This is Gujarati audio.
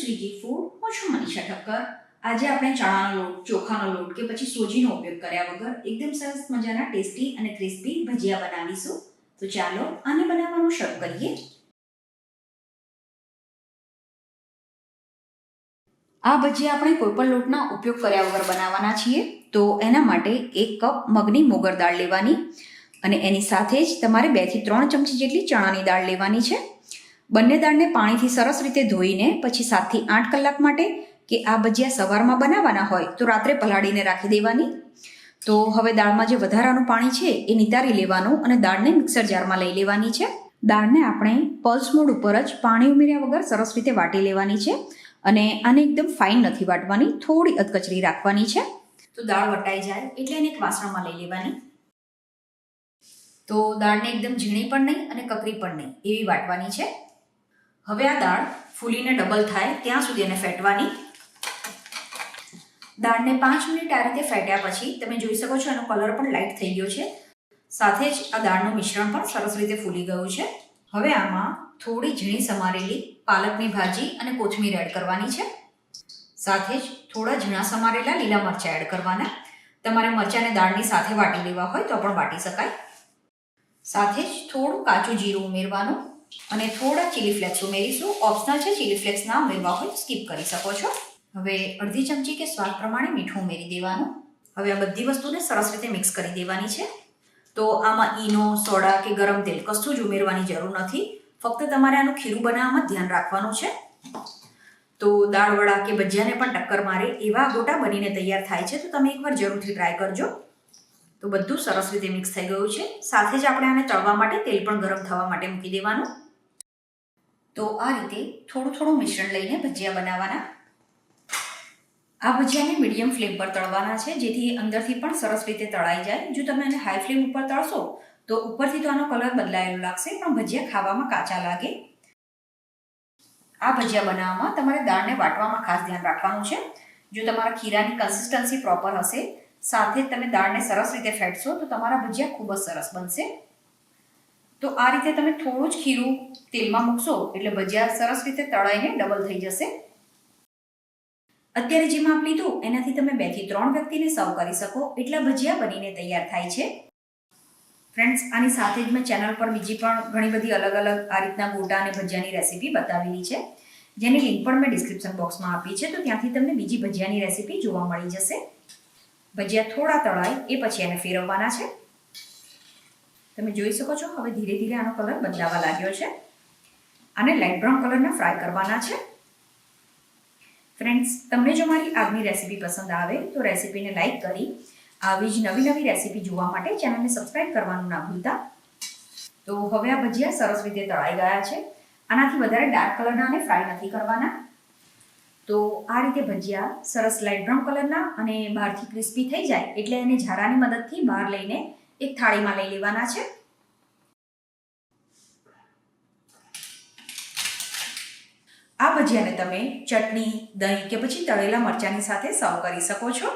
શ્રીજી ફૂડ હું છું મનીષા ઠક્કર. આજે આપણે ચણાનો લોટ, ચોખાનો લોટ કે પછી સોજીનો ઉપયોગ કર્યા વગર એકદમ સરસ મજાના ટેસ્ટી અને ક્રિસ્પી ભજીયા બનાવીશું. તો ચાલો આને બનાવવાનું શરૂ કરીએ. આ ભજીયા આપણે કોઈપણ લોટના ઉપયોગ કર્યા વગર બનાવવાના છીએ. તો એના માટે એક કપ મગની મોગર દાળ લેવાની અને એની સાથે જ તમારે બેથી ત્રણ ચમચી જેટલી ચણાની દાળ લેવાની છે. બંને દાળને પાણીથી સરસ રીતે ધોઈને પછી સાતથી આઠ કલાક માટે કે આ ભજીયા સવારમાં બનાવવાના હોય તો રાત્રે પલાળીને રાખી દેવાની. તો હવે દાળમાં જે વધારાનું પાણી છે એ નિતારી લેવાનું અને દાળને મિક્સર જારમાં લઈ લેવાની છે. દાળને આપણે પલ્સ મોડ ઉપર જ પાણી ઉમેર્યા વગર સરસ રીતે વાટી લેવાની છે અને આને એકદમ ફાઇન નથી વાટવાની, થોડી અધકચરી રાખવાની છે. તો દાળ વટાઈ જાય એટલે એને એક વાસણમાં લઈ લેવાની. તો દાળને એકદમ ઝીણી પણ નહીં અને કકરી પણ નહીં એવી વાટવાની છે. હવે આ દાળ ફૂલીને ડબલ થાય ત્યાં સુધી એને ફેટવાની. દાળને પાંચ મિનિટ આ રીતે ફેટ્યા પછી તમે જોઈ શકો છો એનો કલર પણ લાઇટ થઈ ગયો છે. સાથે જ આ દાળનું મિશ્રણ પણ સરસ રીતે ફૂલી ગયું છે. હવે આમાં થોડી ઝીણી સમારેલી પાલકની ભાજી અને કોથમીર એડ કરવાની છે. સાથે જ થોડા ઝીણા સમારેલા લીલા મરચાં એડ કરવાના. તમારે મરચાંને દાળની સાથે વાટી લેવા હોય તો પણ વાટી શકાય. સાથે જ થોડું કાચું જીરું ઉમેરવાનું. અને થોડા ચીલી ફ્લેક્સ ઉમેરીશું. ઓપ્શનલ છે ચીલી ફ્લેક્સ ના ઉમેરવા હોય સ્કીપ કરી શકો છો. હવે અડધી ચમચી કે સ્વાદ પ્રમાણે મીઠું ઉમેરી દેવાનું. હવે આ બધી વસ્તુને સરસ રીતે મિક્સ કરી દેવાની છે. તો આમાં ઈનો, સોડા કે ગરમ તેલ કશું જ ઉમેરવાની જરૂર નથી. ફક્ત તમારે આનું ખીરું બનાવવામાં ધ્યાન રાખવાનું છે. તો દાળવડા કે ભજીયાને પણ ટક્કર મારે એવા ગોટા બનીને તૈયાર થાય છે, તો તમે એકવાર જરૂરથી ટ્રાય કરજો. તો બધું સરસ રીતે મિક્સ થઈ ગયું છે. સાથે જ આપણે આને તળવા માટે તેલ પણ ગરમ થવા માટે મૂકી દેવાનું. તો આ રીતે થોડું થોડું મિશ્રણ લઈને ભજીયા બનાવવાના. આ ભજીયાને મીડિયમ ફ્લેમ પર તળવાના છે, જેથી અંદરથી પણ સરસ રીતે તળાઈ જાય. જો તમે એને હાઈ ફ્લેમ ઉપર તળશો, તો ઉપરથી તો આનો કલર બદલાયેલો લાગશે, પણ ભજીયા ખાવામાં કાચા લાગે. આ ભજીયા બનાવવામાં તમારે દાળને વાટવામાં ખાસ ધ્યાન રાખવાનું છે. જો તમારા ખીરાની કન્સિસ્ટન્સી પ્રોપર હશે સાથે તમે દાળને સરસ રીતે ફેટશો તો તમારા ભજીયા ખૂબ જ સરસ બનશે. તો આ રીતે તમે થોડું જ ખીરું તેલમાં મૂકશો એટલે ભજીયા સરસ રીતે તળાઈને ડબલ થઈ જશે. અત્યારે જે માપ લીધું એનાથી તમે બેથી ત્રણ વ્યક્તિને સર્વ કરી શકો એટલા ભજીયા બનીને તૈયાર થાય છે. ફ્રેન્ડ્સ, આની સાથે જ મેં ચેનલ પર બીજી પણ ઘણી બધી અલગ અલગ આ રીતના ગોટા અને ભજીયાની રેસીપી બતાવેલી છે. જેની લિંક પણ મેં ડિસ્ક્રિપ્શન બોક્સમાં આપી છે તો ત્યાંથી તમને બીજી ભજીયાની રેસીપી જોવા મળી જશે. ભજીયા થોડા તળાય, એ પછી એને ફેરવવાના છે. તમે જોઈ શકો છો, હવે ધીરે ધીરે આનો કલર બદલાવા લાગ્યો છે. આને લાઇટ બ્રાઉન કલરના ફ્રાય કરવાના છે. ફ્રેન્ડ્સ તમને જો મારી આજની રેસીપી પસંદ આવે, તો રેસીપીને લાઇક કરી, આવી જ નવી નવી રેસીપી જોવા માટે ચેનલને સબસ્ક્રાઇબ કરવાનું ના ભૂલતા. તો હવે આ ભજીયા સરસ રીતે તળાઈ ગયા છે. આનાથી વધારે ડાર્ક કલરના અને ફ્રાય નથી કરવાના. તો આ રીતે ભજીયા સરસ લાઇટ બ્રાઉન કલરના અને બહારથી ક્રિસ્પી થઈ જાય એટલે એને ઝારાની મદદથી બહાર લઈને એક થાળીમાં લઈ લેવાના છે. આ ભજીયાને તમે ચટણી, દહીં કે પછી તળેલા મરચાંની સાથે સર્વ કરી શકો છો.